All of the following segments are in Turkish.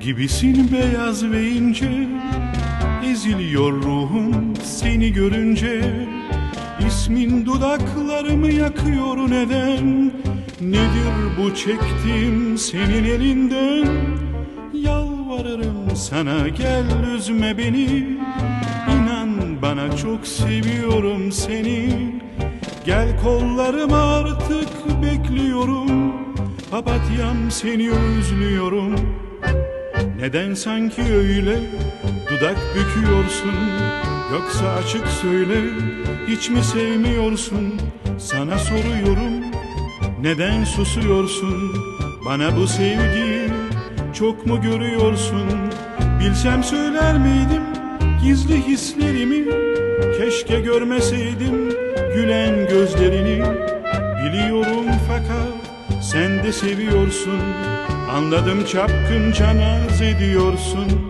Gibisin beyaz ve ince. Eziliyor ruhum seni görünce. İsmin dudaklarımı yakıyor neden? Nedir bu çektiğim senin elinden? Yalvarırım sana gel üzme beni. İnan bana çok seviyorum seni. Gel kollarıma artık bekliyorum Papatyam seni özlüyorum. Neden sanki öyle dudak büküyorsun? Yoksa açık söyle hiç mi sevmiyorsun? Sana soruyorum neden susuyorsun? Bana bu sevgi çok mu görüyorsun? Bilsem söyler miydim gizli hislerimi? Keşke görmeseydim gülen gözlerini. Biliyorum fakat sen de seviyorsun. Anladım çapkınca naz ediyorsun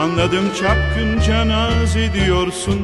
Anladım çapkınca naz ediyorsun